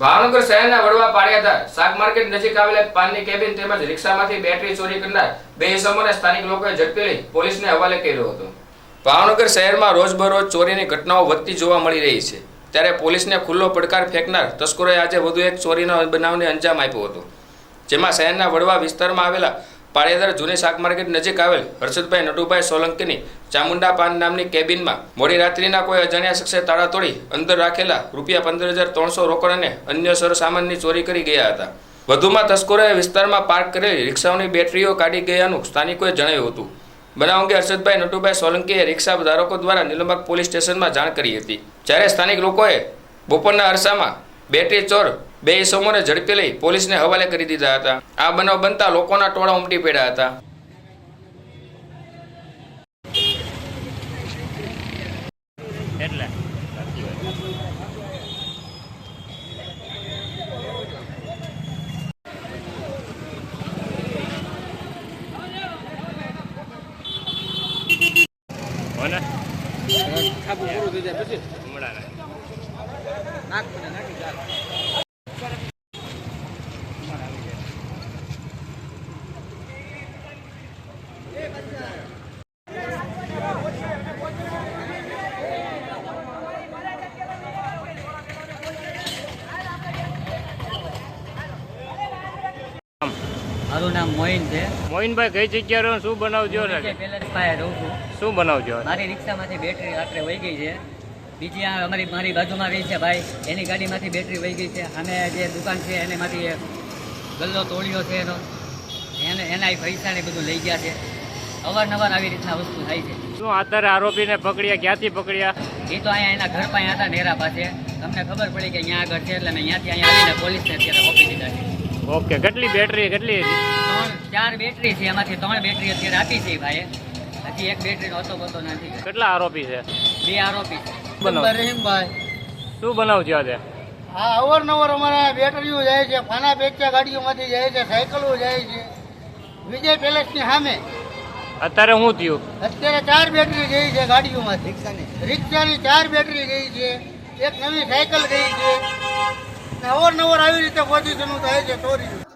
ભાવનગર શહેરના વડવા પાડિયાધાર શાક માર્કેટ નજીક આવેલ પાનની કેબિન તેમજ રિક્ષામાંથી બેટરી ચોરી કરનાર બે ઇસમોને સ્થાનિક લોકોએ ઝડપી લઈ પોલીસને હવાલે કર્યો હતો. ભાવનગર શહેરમાં રોજબરોજ ચોરીની ઘટનાઓ વધતી જોવા મળી રહી છે. ત્યારે પોલીસને ખુલ્લો પડકાર ફેંકનાર તસ્કરોએ આજે વધુ એક ચોરીના બનાવને અંજામ આપ્યો હતો. જેમાં શહેરના વડવા વિસ્તારમાં આવેલા પાળિયાદર જૂની શાક માર્કેટ નજીક આવેલ હર્ષદભાઈ નટુભાઈ સોલંકીની ચામુંડા પાન નામની કેબિનમાં મોડી રાત્રિના કોઈ અજાણ્યા શખ્સે તાળા તોડી અંદર રાખેલા રૂપિયા પંદર હજાર ત્રણસો રોકડ અને અન્ય સરસામાનની ચોરી કરી ગયા હતા. વધુમાં તસ્કરોએ વિસ્તારમાં પાર્ક કરેલી રિક્ષાઓની બેટરીઓ કાઢી ગયાનું સ્થાનિકોએ જણાવ્યું હતું. બનાવ અંગે હર્ષદભાઈ નટુભાઈ સોલંકીએ રિક્ષા ધારકો દ્વારા નિલંબક પોલીસ સ્ટેશનમાં જાણ કરી હતી. જ્યારે સ્થાનિક લોકોએ બપોરના અરસામાં બેટરી ચોર બે ઇસમોને ઝડપી લઈ પોલીસને હવાલે કરી દીધા હતા. આ બનાવ બનતા લોકોના ટોળા ઉમટી પડ્યા હતા. એટલે? હમણાં નહીં. મારું નામ મોઇન છે. મોહિનભાઈ કઈ જગ્યા રહો શું બનાવજો પેલેસ પાસે રહું છું. શું બનાવજો મારી રિક્ષામાંથી બેટરી રાત્રે વહી ગઈ છે. બીજી આ અમારી મારી બાજુમાં રહી છે ભાઈ. એની ગાડીમાંથી બેટરી વહી ગઈ છે. અને જે દુકાન છે એનેમાંથી ગલ્લો તોડ્યો છે એનો. એને એના પૈસા ને બધું લઈ ગયા છે. અવારનવાર આવી રીતના વસ્તુ થાય છે. શું આધારે આરોપીને પકડ્યા? ક્યાંથી પકડ્યા? એ તો અહીંયા એના ઘર પાસે હતા નેરા પાસે. તમને ખબર પડી કે અહીંયા આગળ છે એટલે મેં અહીંયાથી અહીંયા આવીને પોલીસને અત્યારે ઓપી દીધા છે. ઓકે કેટલી બેટરી કેટલી ત્રણ ચાર બેટરી છે એમાંથી ત્રણ બેટરી અત્યારે આપી છે ભાઈ ભાઈએ. હજી એક બેટરીનો હતો બતો નથી. કેટલા આરોપી છે? બે આરોપી છે. રહીમભાઈ શું બનાવજો આજે? હા અવારનવાર અમારા બેટરીઓ જાય છે ફાના પેચા ગાડીઓમાંથી જાય છે સાયકલો જાય છે. વિજય પેલેસની સામે. અત્યારે શું થયું? અત્યારે ચાર બેટરી ગઈ છે ગાડીઓમાંથી. રિક્ષાની. ચાર બેટરી ગઈ છે. એક નવી સાયકલ ગઈ છે.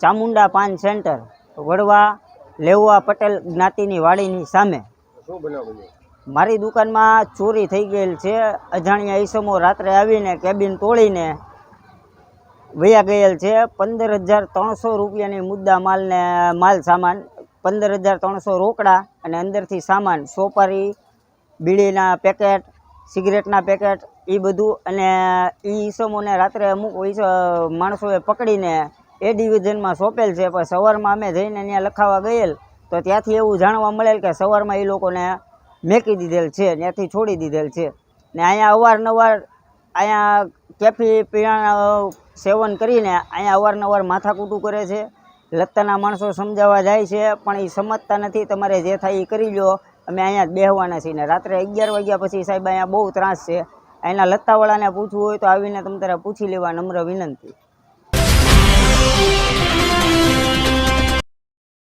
ચામુંડા પાન સેન્ટર, વડવા, લેવા પટેલ જ્ઞાતિની વાડીની સામે. મારી દુકાનમાં ચોરી થઈ ગયેલ છે. અજાણ્યા ઈસમો રાત્રે આવીને કેબિન તોડીને વયા ગયેલ છે. પંદર હજાર ત્રણસો રૂપિયાની મુદ્દા માલને, માલ સામાન પંદર હજાર ત્રણસો રોકડા અને અંદરથી સામાન, સોપારી, બીડીના પેકેટ સિગરેટના પેકેટ એ બધું અને એ ઈસમોને રાત્રે અમુક માણસોએ પકડીને એ ડિવિઝનમાં સોંપેલ છે. પણ સવારમાં અમે જઈને ત્યાં લખાવા ગયેલ, તો ત્યાંથી એવું જાણવા મળેલ કે સવારમાં એ લોકોને મેકી દીધેલ છે, ત્યાંથી છોડી દીધેલ છે. ને અહીંયા અવારનવાર અહીંયા કેફી પીણા સેવન કરીને અહીંયા અવારનવાર માથાકૂટું કરે છે. લત્તાના માણસો સમજાવવા જાય છે, પણ એ સમજતા નથી. તમારે જે થાય એ કરી લો અમે અહીંયા બેહવાના છીએ ને રાત્રે અગિયાર વાગ્યા પછી સાહેબ અહીંયા બહુ ત્રાસ છે. અહીંના લત્તાવાળાને પૂછવું હોય તો આવીને તમે તારે પૂછી લેવા નમ્ર વિનંતી.